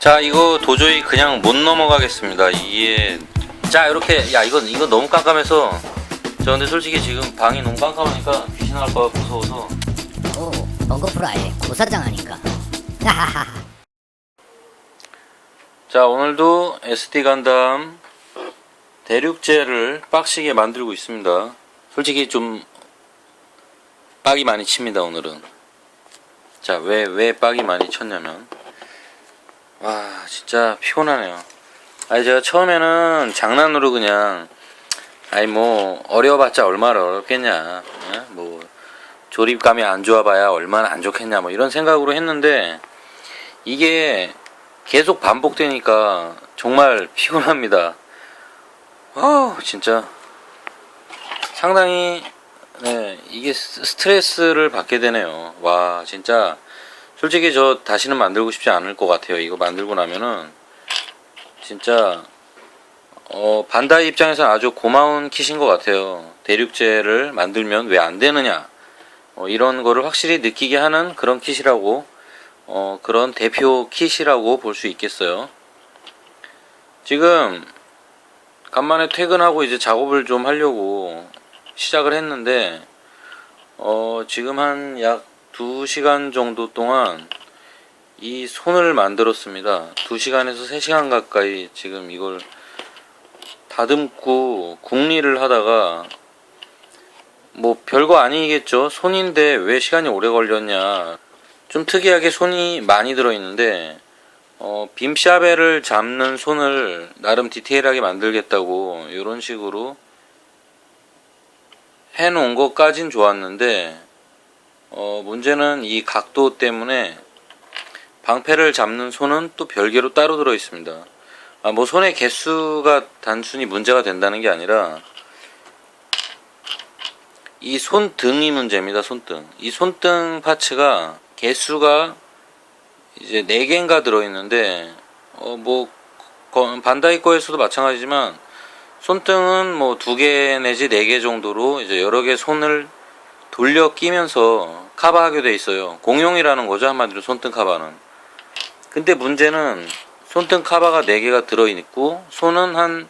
자 이거 도저히 그냥 못 넘어가겠습니다. 이게 자 이렇게 야 이건 이거 너무 깜깜해서 저 근데 솔직히 지금 방이 너무 깜깜하니까 귀신 봐 무서워서. 오, 버거프라이 고사장 아닌가? 자 오늘도 SD 간담 대륙제를 빡시게 만들고 있습니다. 솔직히 좀 빡이 많이 칩니다 오늘은. 자 왜왜 빡이 많이 쳤냐면 와 진짜 피곤하네요 아니 제가 처음에는 장난으로 그냥 아니 뭐 어려워봤자 얼마나 어렵겠냐 예? 뭐 조립감이 안 좋아봐야 얼마나 안 좋겠냐 뭐 이런 생각으로 했는데 이게 계속 반복되니까 정말 피곤합니다. 아 진짜 상당히 네 이게 스- 스트레스를 받게 되네요. 와 진짜 솔직히 저 다시는 만들고 싶지 않을 것 같아요. 이거 만들고 나면은 진짜 어 반다이 입장에서는 아주 고마운 kit인 것 같아요. 대륙제를 만들면 왜 안 되느냐 어, 이런 거를 확실히 느끼게 하는 그런 kit이라고 어, 그런 대표 kit이라고 볼 수 있겠어요. 지금 간만에 퇴근하고 이제 작업을 좀 하려고 시작을 했는데 어, 지금 한 약 2시간 정도 동안 이 손을 만들었습니다. 2시간에서 3시간 가까이 지금 이걸 다듬고 궁리를 하다가 뭐 별거 아니겠죠. 손인데 왜 시간이 오래 걸렸냐. 좀 특이하게 손이 많이 들어있는데 어, 빔샤벨을 잡는 손을 나름 디테일하게 만들겠다고 이런 식으로 해놓은 것까진 좋았는데 어, 문제는 이 각도 때문에 방패를 잡는 손은 또 별개로 따로 들어 있습니다. 아, 뭐 손의 개수가 단순히 문제가 된다는 게 아니라 이 손등이 문제입니다. 손등. 이 손등 파츠가 개수가 이제 4개인가 들어있는데 어 뭐 반다이 거에서도 마찬가지지만 손등은 뭐 2개 내지 4개 정도로 이제 여러 개 손을 돌려 끼면서 커버하게 돼 있어요. 공용이라는 거죠. 한마디로 손등 커버는. 근데 문제는 손등 커버가 4개가 들어있고 손은 한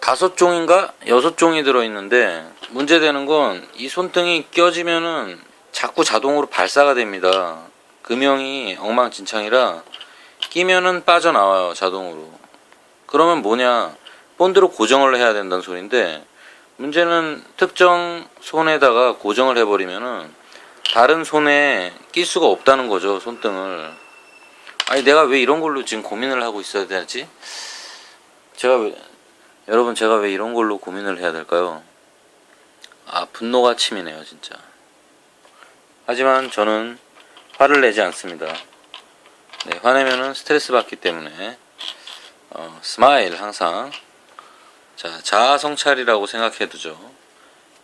다섯 종인가 여섯 종이 들어있는데 문제되는 건 이 손등이 껴지면은 자꾸 자동으로 발사가 됩니다. 금형이 엉망진창이라 끼면은 빠져나와요 자동으로. 그러면 뭐냐 본드로 고정을 해야 된다는 소린데 문제는 특정 손에다가 고정을 해버리면은 다른 손에 낄 수가 없다는 거죠 손등을. 아니 내가 왜 이런 걸로 지금 고민을 하고 있어야 되지? 제가 왜 여러분 제가 왜 이런 걸로 고민을 해야 될까요? 아 분노가 침이네요 진짜. 하지만 저는 화를 내지 않습니다. 네, 화내면은 스트레스 받기 때문에 어, 스마일 항상 자 자아 성찰이라고 생각해 두죠.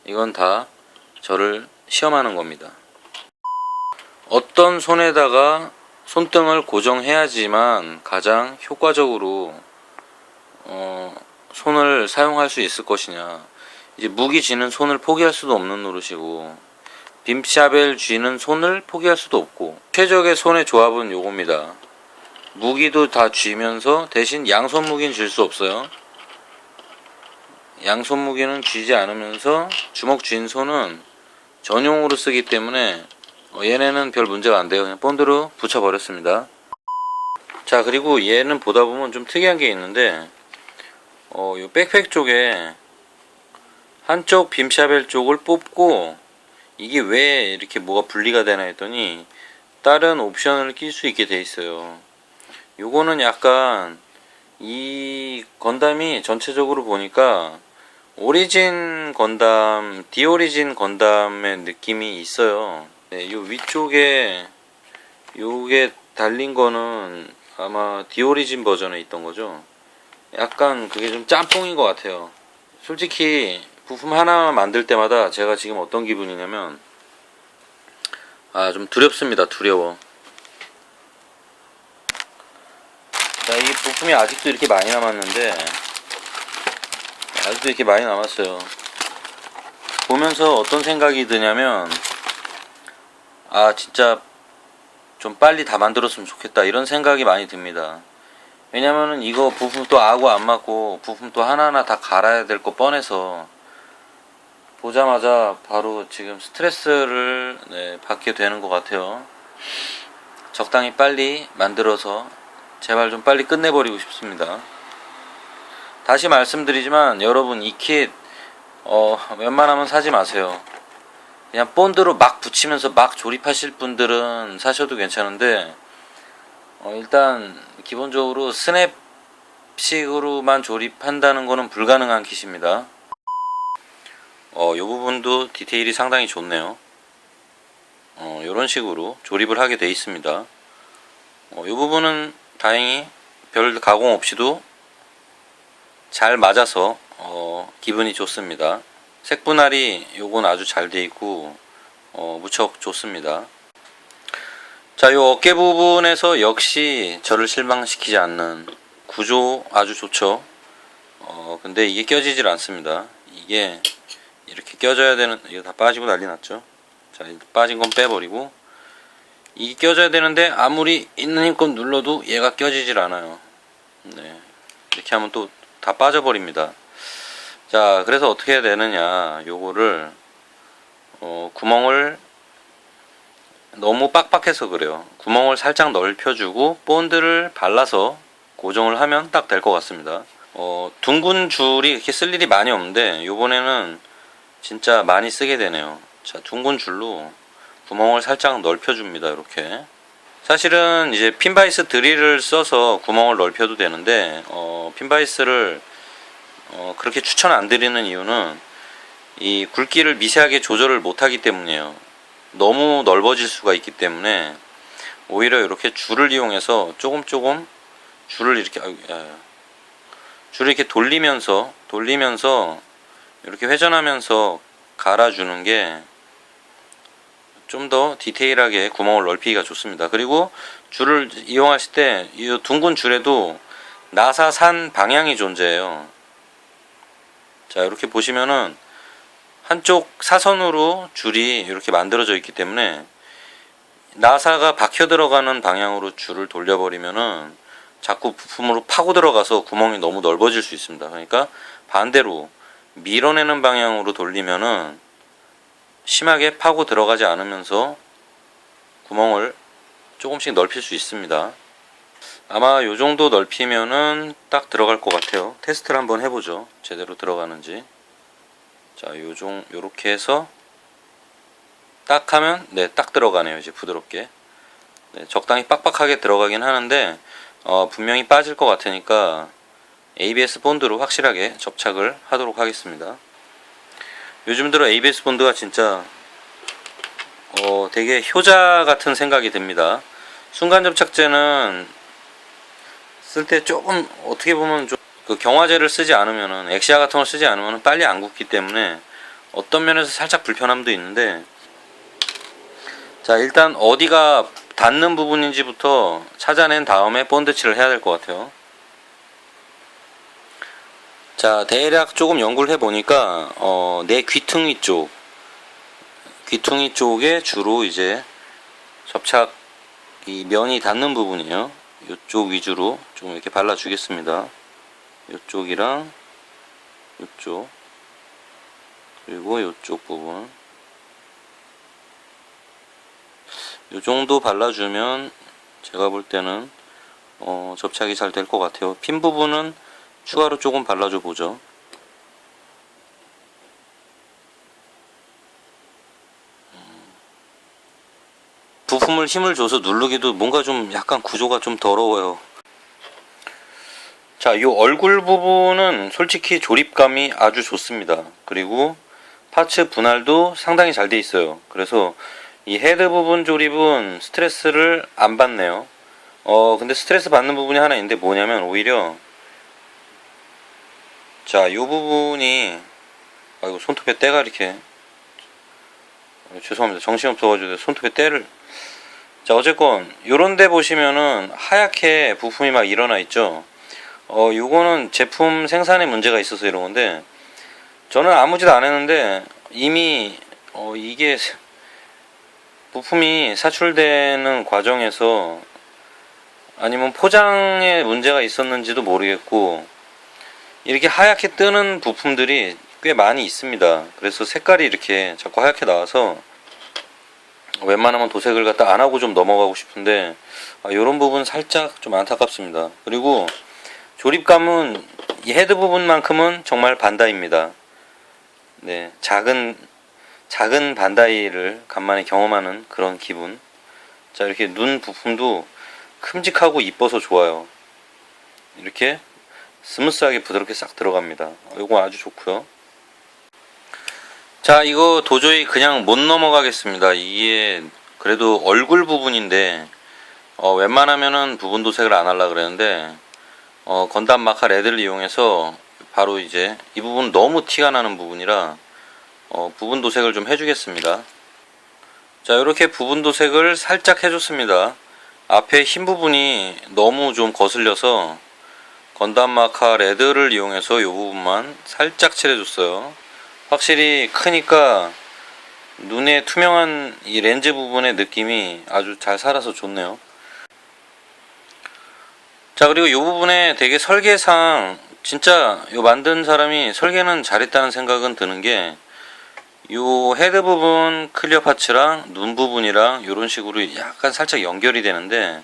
이건 다 저를 시험하는 겁니다. 어떤 손에다가 손등을 고정해야지만 가장 효과적으로 어, 손을 사용할 수 있을 것이냐. 이제 무기 쥐는 손을 포기할 수도 없는 노릇이고 빔샤벨 쥐는 손을 포기할 수도 없고 최적의 손의 조합은 요겁니다. 무기도 다 쥐면서 대신 양손 무기는 줄수 없어요. 양손 무기는 쥐지 않으면서 주먹 쥔 손은 전용으로 쓰기 때문에 어, 얘네는 별 문제가 안 돼요. 그냥 본드로 붙여버렸습니다. 자 그리고 얘는 보다 보면 좀 특이한 게 있는데 어, 요 백팩 쪽에 한쪽 빔샤벨 쪽을 뽑고 이게 왜 이렇게 뭐가 분리가 되나 했더니 다른 옵션을 낄 수 있게 돼 있어요. 요거는 약간 이 건담이 전체적으로 보니까 오리진 건담, 디오리진 건담의 느낌이 있어요. 네, 요 위쪽에 요게 달린 거는 아마 디오리진 버전에 있던 거죠. 약간 그게 좀 짬뽕인 것 같아요. 솔직히 부품 하나 만들 때마다 제가 지금 어떤 기분이냐면 아 좀 두렵습니다. 두려워. 자, 이 부품이 아직도 이렇게 많이 남았는데 아직도 이렇게 많이 남았어요. 보면서 어떤 생각이 드냐면 아 진짜 좀 빨리 다 만들었으면 좋겠다 이런 생각이 많이 듭니다. 왜냐면은 이거 부품 또 아구 안 맞고 부품 또 하나하나 다 갈아야 될 거 뻔해서 보자마자 바로 지금 스트레스를 네, 받게 되는 것 같아요. 적당히 빨리 만들어서 제발 좀 빨리 끝내버리고 싶습니다. 다시 말씀드리지만 여러분 이킷 어, 웬만하면 사지 마세요. 그냥 본드로 막 붙이면서 막 조립하실 분들은 사셔도 괜찮은데 어, 일단 기본적으로 스냅식으로만 조립한다는 거는 불가능한 킷입니다. 어, 이 부분도 디테일이 상당히 좋네요. 어, 이런 식으로 조립을 하게 돼 있습니다. 어, 이 부분은 다행히 별 가공 없이도 잘 맞아서 어, 기분이 좋습니다. 색 분할이 요건 아주 잘 돼 있고 어, 무척 좋습니다. 자, 요 어깨 부분에서 역시 저를 실망시키지 않는 구조 아주 좋죠. 어, 근데 이게 껴지질 않습니다. 이게 이렇게 껴져야 되는 이거 다 빠지고 난리 났죠. 자, 이 빠진 건 빼버리고 이게 껴져야 되는데 아무리 있는 힘껏 눌러도 얘가 껴지질 않아요. 네, 이렇게 하면 또 다 빠져버립니다. 자, 그래서 어떻게 해야 되느냐? 요거를 어, 구멍을 너무 빡빡해서 그래요. 구멍을 살짝 넓혀주고 본드를 발라서 고정을 하면 딱 될 것 같습니다. 어, 둥근 줄이 이렇게 쓸 일이 많이 없는데 요번에는 진짜 많이 쓰게 되네요. 자, 둥근 줄로 구멍을 살짝 넓혀줍니다. 이렇게. 사실은 이제 핀바이스 드릴을 써서 구멍을 넓혀도 되는데 어, 핀바이스를 어, 그렇게 추천 안 드리는 이유는 이 굵기를 미세하게 조절을 못하기 때문이에요. 너무 넓어질 수가 있기 때문에 오히려 이렇게 줄을 이용해서 조금 조금 줄을 이렇게. 줄을 이렇게 돌리면서 돌리면서 이렇게 회전하면서 갈아주는 게 좀 더 디테일하게 구멍을 넓히기가 좋습니다. 그리고 줄을 이용하실 때 이 둥근 줄에도 나사산 방향이 존재해요. 자 이렇게 보시면은 한쪽 사선으로 줄이 이렇게 만들어져 있기 때문에 나사가 박혀 들어가는 방향으로 줄을 돌려버리면은 자꾸 부품으로 파고 들어가서 구멍이 너무 넓어질 수 있습니다. 그러니까 반대로 밀어내는 방향으로 돌리면은 심하게 파고 들어가지 않으면서 구멍을 조금씩 넓힐 수 있습니다. 아마 요 정도 넓히면은 딱 들어갈 것 같아요. 테스트를 한번 해보죠. 제대로 들어가는지. 자, 요정 요렇게 해서 딱 하면 네, 딱 들어가네요. 이제 부드럽게. 네, 적당히 빡빡하게 들어가긴 하는데 어, 분명히 빠질 것 같으니까 ABS 본드로 확실하게 접착을 하도록 하겠습니다. 요즘 들어 ABS 본드가 진짜 어, 되게 효자 같은 생각이 듭니다. 순간 접착제는 쓸 때 조금 어떻게 보면 좀 그 경화제를 쓰지 않으면은 엑시아 같은 걸 쓰지 않으면 빨리 안 굳기 때문에 어떤 면에서 살짝 불편함도 있는데 자 일단 어디가 닿는 부분인지부터 찾아낸 다음에 본드칠을 해야 될 것 같아요. 자 대략 조금 연구를 해보니까 어, 내 귀퉁이 쪽 귀퉁이 쪽에 주로 이제 접착 이 면이 닿는 부분이에요. 이쪽 위주로 좀 이렇게 발라주겠습니다. 이쪽이랑 이쪽 그리고 이쪽 부분 이 정도 발라주면 제가 볼 때는 어, 접착이 잘 될 것 같아요. 핀 부분은 추가로 조금 발라줘 보죠. 부품을 힘을 줘서 누르기도 뭔가 좀 약간 구조가 좀 더러워요. 자, 이 얼굴 부분은 솔직히 조립감이 아주 좋습니다. 그리고 파츠 분할도 상당히 잘 돼 있어요. 그래서 이 헤드 부분 조립은 스트레스를 안 받네요. 어, 근데 스트레스 받는 부분이 하나 있는데 뭐냐면 오히려 자, 이 부분이 아이고 손톱에 때가 이렇게 어, 죄송합니다. 정신 없어가지고 손톱에 때를 자, 어쨌건 요런 데 보시면은 하얗게 부품이 막 일어나 있죠. 어, 요거는 제품 생산에 문제가 있어서 이런 건데, 저는 아무 짓 안 했는데, 이미, 어, 이게, 부품이 사출되는 과정에서 아니면 포장에 문제가 있었는지도 모르겠고 이렇게 하얗게 뜨는 부품들이 꽤 많이 있습니다. 그래서 색깔이 이렇게 자꾸 하얗게 나와서 웬만하면 도색을 갖다 안 하고 좀 넘어가고 싶은데 이런 부분 살짝 좀 안타깝습니다. 그리고 조립감은 이 헤드 부분만큼은 정말 반다이입니다. 네, 작은 작은 반다이를 간만에 경험하는 그런 기분. 자, 이렇게 눈 부품도 큼직하고 이뻐서 좋아요. 이렇게 스무스하게 부드럽게 싹 들어갑니다. 이거 아주 좋고요. 자, 이거 도저히 그냥 못 넘어가겠습니다. 이게 그래도 얼굴 부분인데 어, 웬만하면은 부분 도색을 안 하려 그랬는데 어, 건담 마카 레드를 이용해서 바로 이제 이 부분 너무 티가 나는 부분이라 어, 부분 도색을 좀 해주겠습니다. 자, 이렇게 부분 도색을 살짝 해줬습니다. 앞에 흰 부분이 너무 좀 거슬려서 건담 마카 레드를 이용해서 이 부분만 살짝 칠해줬어요. 확실히 크니까 눈에 투명한 이 렌즈 부분의 느낌이 아주 잘 살아서 좋네요. 자 그리고 이 부분에 되게 설계상 진짜 요 만든 사람이 설계는 잘했다는 생각은 드는 게요 헤드 부분 클리어 파츠랑 눈 부분이랑 이런 식으로 약간 살짝 연결이 되는데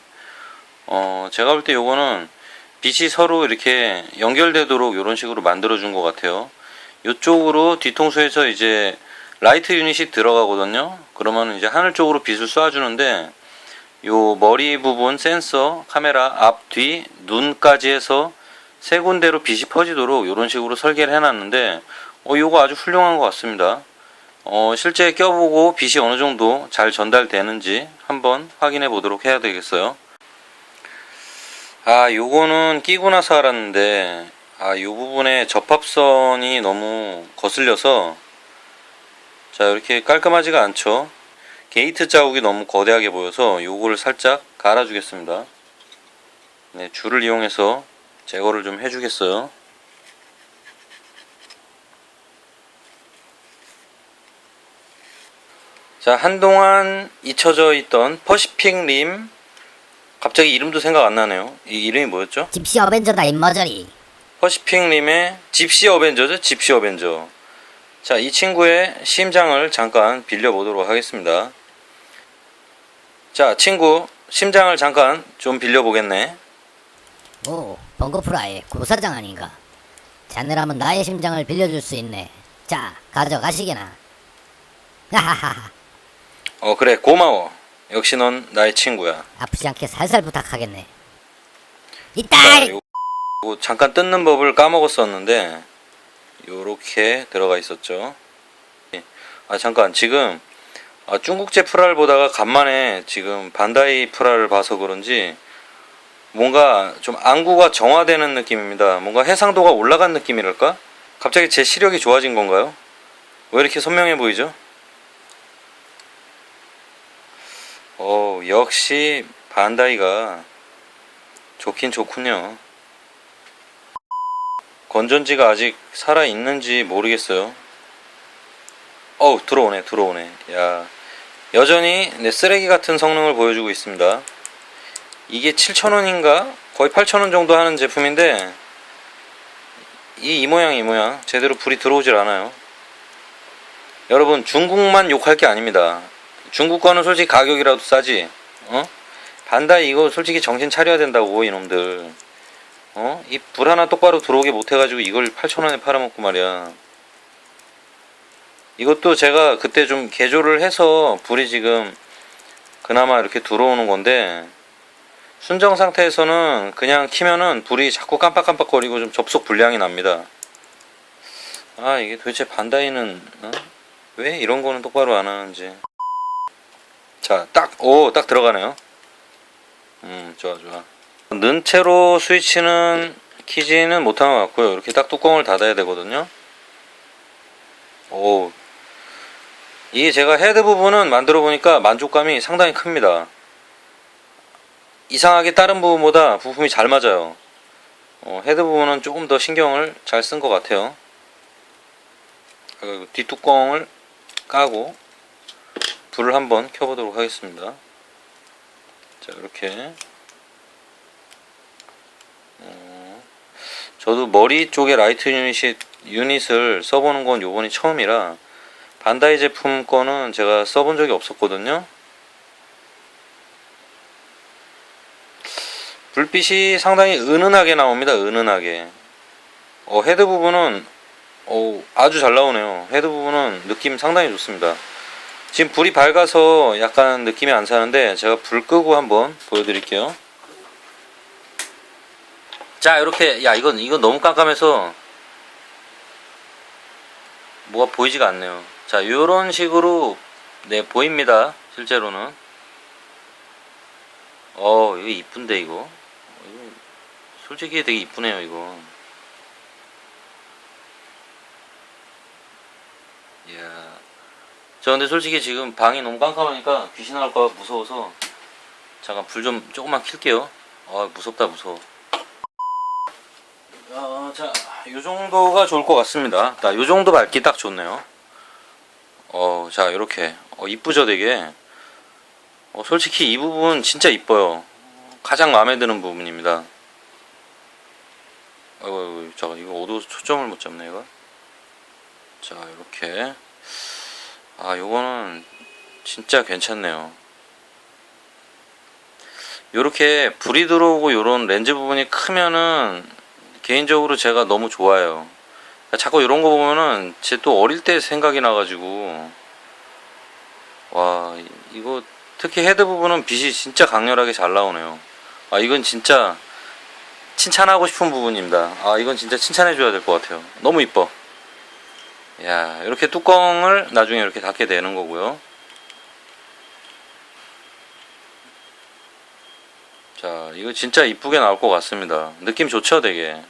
어 제가 볼때 요거는 빛이 서로 이렇게 연결되도록 이런 식으로 만들어 준 것 같아요. 이쪽으로 뒤통수에서 이제 라이트 유닛이 들어가거든요. 그러면 이제 하늘 쪽으로 빛을 쏴주는데 요 머리 부분 센서, 카메라 앞, 뒤, 눈까지 해서 세 군데로 빛이 퍼지도록 이런 식으로 설계를 해놨는데 어 요거 아주 훌륭한 것 같습니다. 어 실제 껴보고 빛이 어느 정도 잘 전달되는지 한번 확인해 보도록 해야 되겠어요. 아 요거는 끼고 나서 알았는데 아요 부분에 접합선이 너무 거슬려서 자 이렇게 깔끔하지가 않죠. 게이트 자국이 너무 거대하게 보여서 요거를 살짝 갈아 주겠습니다. 네, 줄을 이용해서 제거를 좀 해주겠어요. 자, 한동안 잊혀져 있던 퍼시픽 림. 갑자기 이름도 생각 안 나네요. 이 이름이 뭐였죠? 집시 어벤져다 임머저리 퍼시픽 림의 집시 어벤져죠? 집시 어벤져. 자, 이 친구의 심장을 잠깐 빌려보도록 하겠습니다. 자, 친구, 심장을 잠깐 좀 빌려보겠네. 오 벙커프라의 고사장 아닌가 자네라면 나의 심장을 빌려줄 수 있네 자 가져가시게나 하하하 어, 그래, 고마워. 역시 넌 나의 친구야. 아프지 않게 살살 부탁하겠네 자, 이딸 요, 요 잠깐 뜯는 법을 까먹었었는데, 요렇게 들어가 있었죠. 예. 아, 잠깐, 지금, 아, 중국제 프라를 보다가 간만에 지금 반다이 프라를 봐서 그런지, 뭔가 좀 안구가 정화되는 느낌입니다. 뭔가 해상도가 올라간 느낌이랄까? 갑자기 제 시력이 좋아진 건가요? 왜 이렇게 선명해 보이죠? 어, 역시 반다이가 좋긴 좋군요. 건전지가 아직 살아 있는지 모르겠어요. 어우, 들어오네, 들어오네. 야, 여전히 내 쓰레기 같은 성능을 보여주고 있습니다. 이게 7,000원인가? 거의 8,000원 정도 하는 제품인데, 이, 이 모양, 이 모양. 제대로 불이 들어오질 않아요. 여러분, 중국만 욕할 게 아닙니다. 중국 거는 솔직히 가격이라도 싸지, 어? 반다이 이거 솔직히 정신 차려야 된다고, 이놈들. 어? 이 불 하나 똑바로 들어오게 못해가지고 이걸 8,000원에 팔아먹고 말이야. 이것도 제가 그때 좀 개조를 해서 불이 지금 그나마 이렇게 들어오는 건데, 순정 상태에서는 그냥 키면은 불이 자꾸 깜빡깜빡거리고 좀 접속 불량이 납니다. 아, 이게 도대체 반다이는, 어? 왜 이런 거는 똑바로 안 하는지. 자, 딱, 오, 딱 들어가네요. 음, 좋아, 좋아. 는 채로 스위치는 키지는 못한 것 같고요. 이렇게 딱 뚜껑을 닫아야 되거든요. 오, 이게 제가 헤드 부분은 만들어 보니까 만족감이 상당히 큽니다. 이상하게 다른 부분보다 부품이 잘 맞아요. 어, 헤드 부분은 조금 더 신경을 잘 쓴 것 같아요. 그 뒷뚜껑을 까고 불을 한번 켜보도록 하겠습니다. 자 이렇게 어, 저도 머리 쪽에 라이트 유닛이, 유닛을 써보는 건 요번이 처음이라 반다이 제품 거는 제가 써본 적이 없었거든요. 불빛이 상당히 은은하게 나옵니다. 은은하게. 어, 헤드 부분은 어, 아주 잘 나오네요. 헤드 부분은 느낌 상당히 좋습니다. 지금 불이 밝아서 약간 느낌이 안 사는데 제가 불 끄고 한번 보여드릴게요. 자 이렇게 야 이건 이건 너무 깜깜해서 뭐가 보이지가 않네요. 자 이런 식으로 네 보입니다. 실제로는 어 이거 이쁜데 이거 솔직히 되게 이쁘네요 이거. 이야. 저 근데 솔직히 지금 방이 너무 깜깜하니까 귀신 나올까 무서워서 잠깐 불 좀 조금만 킬게요. 아 무섭다 무서워. 어, 자, 요 정도가 좋을 것 같습니다. 자, 요 정도 밝기 딱 좋네요. 어, 자, 이렇게 어, 이쁘죠, 되게. 어, 솔직히 이 부분 진짜 이뻐요. 가장 마음에 드는 부분입니다. 아이고, 아이고, 잠깐 이거 어두워서 초점을 못 잡네, 이거. 자, 이렇게. 아, 요거는 진짜 괜찮네요. 요렇게 불이 들어오고 요런 렌즈 부분이 크면은 개인적으로 제가 너무 좋아요. 자꾸 이런 거 보면은 제 또 어릴 때 생각이 나가지고 와 이- 이거 특히 헤드 부분은 빛이 진짜 강렬하게 잘 나오네요. 아 이건 진짜 칭찬하고 싶은 부분입니다. 아 이건 진짜 칭찬해 줘야 될 것 같아요. 너무 이뻐. 야 이렇게 뚜껑을 나중에 이렇게 닫게 되는 거고요. 자 이거 진짜 이쁘게 나올 것 같습니다. 느낌 좋죠 되게.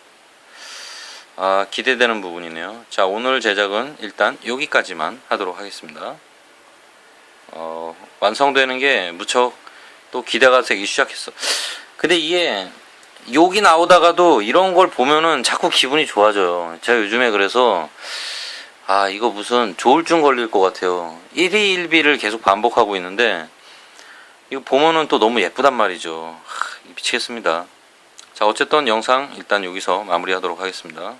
아, 기대되는 부분이네요. 자, 오늘 제작은 일단 여기까지만 하도록 하겠습니다. 어, 완성되는 게 무척 또 기대가 되기 시작했어. 근데 이게 욕이 나오다가도 이런 걸 보면은 자꾸 기분이 좋아져요. 제가 요즘에 그래서 아, 이거 무슨 조울증 걸릴 것 같아요. 1위 1비를 계속 반복하고 있는데 이거 보면은 또 너무 예쁘단 말이죠. 하, 미치겠습니다. 자, 어쨌든 영상 일단 여기서 마무리하도록 하겠습니다.